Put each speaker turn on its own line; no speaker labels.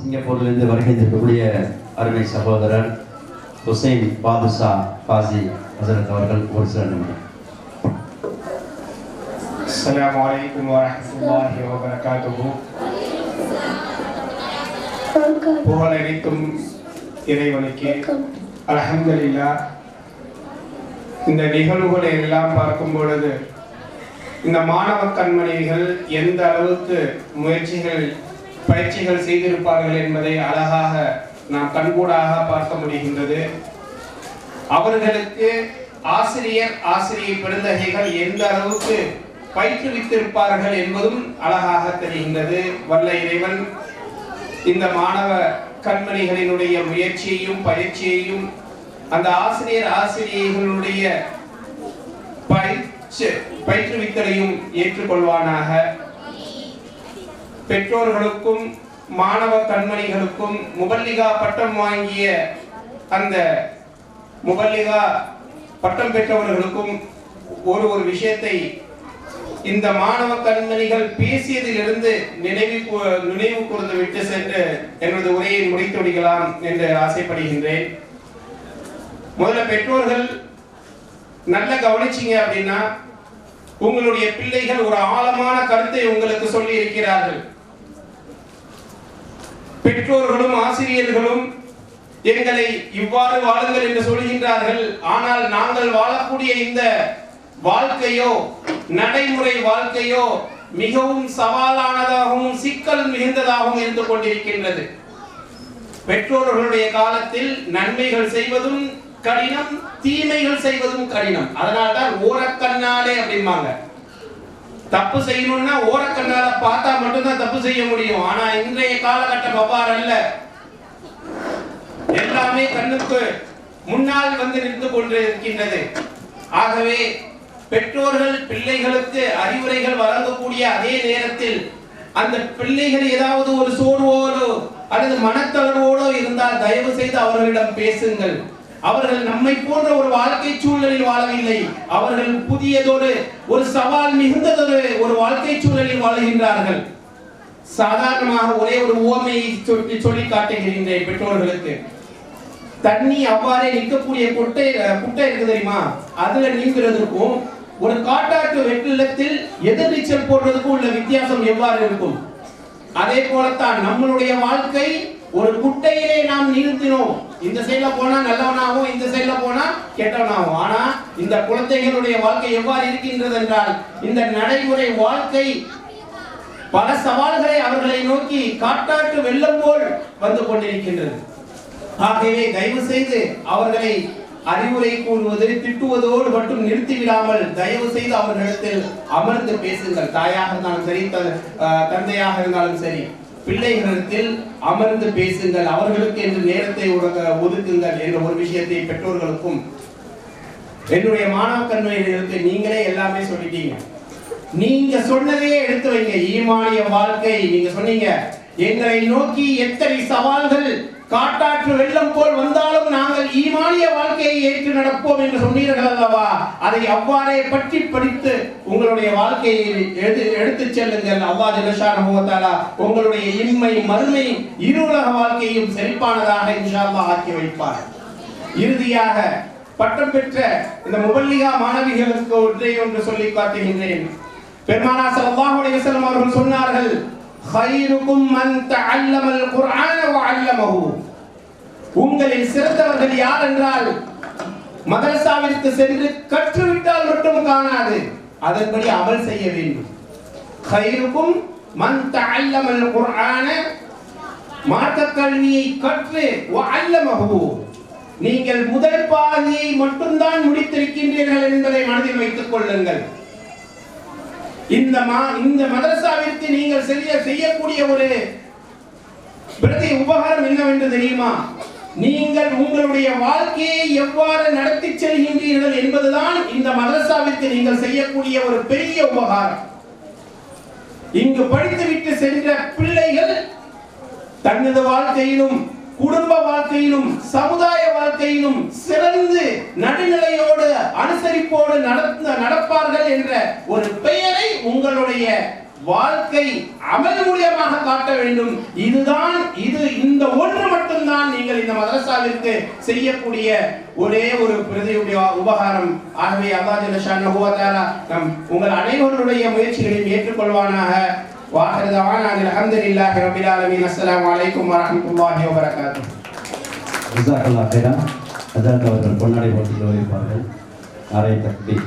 சிங்கப்பூரிலிருந்து வருகை இருக்கக்கூடிய அருமை சகோதரர் ஹுசைன் பாதுஷா காசி ஹசரத் அவர்கள் ஒரு சில நிமிடம்
السلام عليكم ورحمة الله وبركاته புகழ் அனைத்தும் இறைவனுக்கு அல்ஹம்துலில்லா இந்த நிகழ்வுகளை எல்லாம் பார்க்கும் பொழுது இந்த மாணவ கண்மணிகள் எந்த அளவுக்கு முயற்சிகள் பயிற்சிகள் செய்திருப்பார்கள் என்பதை அழகாக நாம் கண்கூடாக பார்க்க முடிகின்றது. அவர்களுக்கு ஆசிரியர் ஆசிரியை பெருந்தகைகள் எந்த அளவுக்கு பயிற்றுவித்திருப்பார்கள் என்பதும் அழகாக தெரிகின்றது. வல்ல இறைவன் இந்த மாணவ கண்மணிகளினுடைய முயற்சியையும் பயிற்சியையும் அந்த ஆசிரியர் ஆசிரியர்களுடைய பயிற்சி பயிற்றுவித்தலையும் ஏற்றுக்கொள்வானாக. பெற்றோர்களுக்கும் மாணவ கண்மணிகளுக்கும் முபல்லிகா பட்டம் வாங்கிய அந்த முபல்லிகா பட்டம் பெற்றவர்களுக்கும் ஒரு ஒரு விஷயத்தை இந்த மாணவ கண்மணிகள் பேசியதிலிருந்து நினைவு நினைவு கூர்ந்து விட்டு சென்று எனது உரையை முடித்துவிடலாம் என்று ஆசைப்படுகின்றேன். முதல்ல பெற்றோர்கள் நல்ல கவனிச்சீங்க அப்படின்னா உங்களுடைய பிள்ளைகள் ஒரு ஆழமான கருத்தை உங்களுக்கு சொல்லி இருக்கிறார்கள் பெற்றோர்களும் ஆசிரியர்களும் எங்களை இவ்வாறு வாழுங்கள் என்று சொல்கின்றார்கள் ஆனால் நாங்கள் வாழக்கூடிய இந்த வாழ்க்கையோ நடைமுறை வாழ்க்கையோ மிகவும் சவாலானதாகவும் சிக்கல் மிகுந்ததாகவும் இருந்து கொண்டிருக்கின்றது. பெற்றோர்களுடைய காலத்தில் நன்மைகள் செய்வதும் கடினம் தீமைகள் செய்வதும் கடினம். அதனால்தான் ஓரக்கண்ணாலே அப்படிம்பாங்க. தப்பு செய்யணும்னா ஓரக்கண்ணால பார்த்தா மட்டும்தான் தப்பு செய்ய முடியும். ஆனா இன்றைய காலகட்டம் அவ்வாறு அல்ல. எல்லாமே கண்ணுக்கு முன்னால் வந்து நின்று கொண்டு இருக்கின்றது ஆகவே பெற்றோர்கள் பிள்ளைகளுக்கு அறிவுரைகள் வழங்கக்கூடிய அதே நேரத்தில் அந்த பிள்ளைகள் ஏதாவது ஒரு சோர்வோடோ அல்லது மனத்தளர்வோடோ இருந்தால் தயவு செய்து அவர்களிடம் பேசுங்கள். அவர்கள் நம்மை போன்ற ஒரு வாழ்க்கை சூழலில் வாழவில்லை. அவர்கள் புதியதோடு ஒரு சவால் மிகுந்ததொரு ஒரு வாழ்க்கை சூழலில் வாழுகின்றார்கள். சாதாரணமாக ஒரே ஒரு ஓமையை சொல்லி சொல்லி காட்டுகின்றேன் பெற்றோர்களுக்கு. தண்ணி அவ்வாறே நிற்கக்கூடிய குட்டை குட்டை இருக்கு தெரியுமா? அதுல நீங்கிறதுக்கும் ஒரு காட்டாற்று வெற்றிடத்தில் எதிர்நீச்சல் போடுறதுக்கும் உள்ள வித்தியாசம் எவ்வாறு இருக்கும்? அதே போலத்தான் நம்மளுடைய வாழ்க்கை ஒரு குட்டையிலே நாம் நிறுத்தினோம் இந்த சைடுல போனா நல்லவனாகவும் இந்த சைடுல போனா கெட்டவனாகும் ஆனா இந்த குழந்தைகளுடைய வாழ்க்கை எவ்வாறு இருக்கின்றது என்றால் இந்த நடைமுறை வாழ்க்கை பல சவால்களை அவர்களை நோக்கி காட்டாற்று வெள்ளம் போல் வந்து கொண்டிருக்கின்றது. ஆகவே தயவு செய்து அவர்களை அறிவுரை கூறுவது திட்டுவதோடு மட்டும் நிறுத்தி விடாமல் தயவு செய்து அவர்களிடத்தில் அமர்ந்து பேசுங்கள். தாயாக இருந்தாலும் சரி த- தந்தையாக இருந்தாலும் சரி. பிள்ளைகளிடத்தில் அமர்ந்து பேசுங்கள். அவர்களுக்கு என்று நேரத்தை ஒதுக்குங்கள் என்ற ஒரு விஷயத்தை பெற்றோர்களுக்கும் என்னுடைய மாணவ கண்மையிலிருந்து நீங்களே எல்லாமே சொல்லிட்டீங்க. நீங்க சொன்னதையே எடுத்து வைங்க. ஈமானிய வாழ்க்கை நீங்க சொன்னீங்க எங்களை நோக்கி எத்தனை சவால்கள் காட்டாற்று வெள்ளம் போல் வந்தாலும் ஏற்று நடப்போம் என்று சொன்னீர்கள் அல்லவா அதை அவ்வாறே பற்றி படித்து உங்களுடைய வாழ்க்கையை எடுத்து எடுத்துச் செல்லுங்கள் அல்லாஹ் ஜல்லஷானஹு வ தஆலா உங்களுடைய இன்மை மறுமை இருவுலக வாழ்க்கையும் செழிப்பானதாக இன்ஷா அல்லாஹ் ஆக்கி வைப்பார் இறுதியாக பட்டம் பெற்ற இந்த முபல்லிகா மாணவிகளுக்கு ஒன்றை ஒன்று சொல்லி காட்டுகின்றேன் பெருமானா ஸல்லல்லாஹு அலைஹி வஸல்லம் அவர்கள் சொன்னார்கள் خيركم من تعلم القرآن وعلمه உங்களில் சிறந்தவர்கள் யார் என்றால் மதரசாவிற்கு சென்று கற்றுவிட்டால் மட்டும் காணாது. அதன்படி அமல் செய்ய வேண்டும். கயிறுக்கும் மன் தல்லமல் குரான மார்க்க கல்வியை கற்று அல்லமகு நீங்கள் முதல் பாதியை மட்டும்தான் முடித்திருக்கின்றீர்கள் என்பதை மனதில் வைத்துக் கொள்ளுங்கள். இந்த மா இந்த மதரசாவிற்கு நீங்கள் செய்ய செய்யக்கூடிய ஒரு பிரதி உபகாரம் என்னவென்று தெரியுமா? நீங்கள் உங்களுடைய வாழ்க்கையை எவ்வாறு நடத்தி செல்கின்றீர்கள் என்பதுதான் இந்த மதரசாவிற்கு நீங்கள் செய்யக்கூடிய ஒரு பெரிய உபகாரம். இங்கு படித்துவிட்டு சென்ற பிள்ளைகள் தனது வாழ்க்கையிலும் குடும்ப வாழ்க்கையிலும் சமுதாய வாழ்க்கையிலும் சிறந்து நடுநிலையோடு அனுசரிப்போடு நடப்பார்கள் என்ற ஒரு பெயர் உங்களுடைய வாழ்க்கை அமல் மூலியமாக காட்ட வேண்டும். இதுதான் இது இந்த ஒன்று மட்டும்தான் நீங்கள் இந்த மதரசாவிற்கு செய்யக்கூடிய ஒரே ஒரு பிரதியுடைய உபகாரம். ஆகவே அல்லாஹ் நம் உங்கள் அனைவருடைய முயற்சிகளையும் ஏற்றுக்கொள்வானாக. வாஹிர தவானா அல்ஹம்துலில்லாஹி ரப்பில் ஆலமீன். அஸ்ஸலாமு அலைக்கும் வரஹ்மத்துல்லாஹி வபரகாத்துஹு
ஜிசாக்கல்லா ஹைரா ஹஜரத் அவர்கள் பொன்னாடை போட்டியில் வைப்பார்கள் நாரை தக்பீர்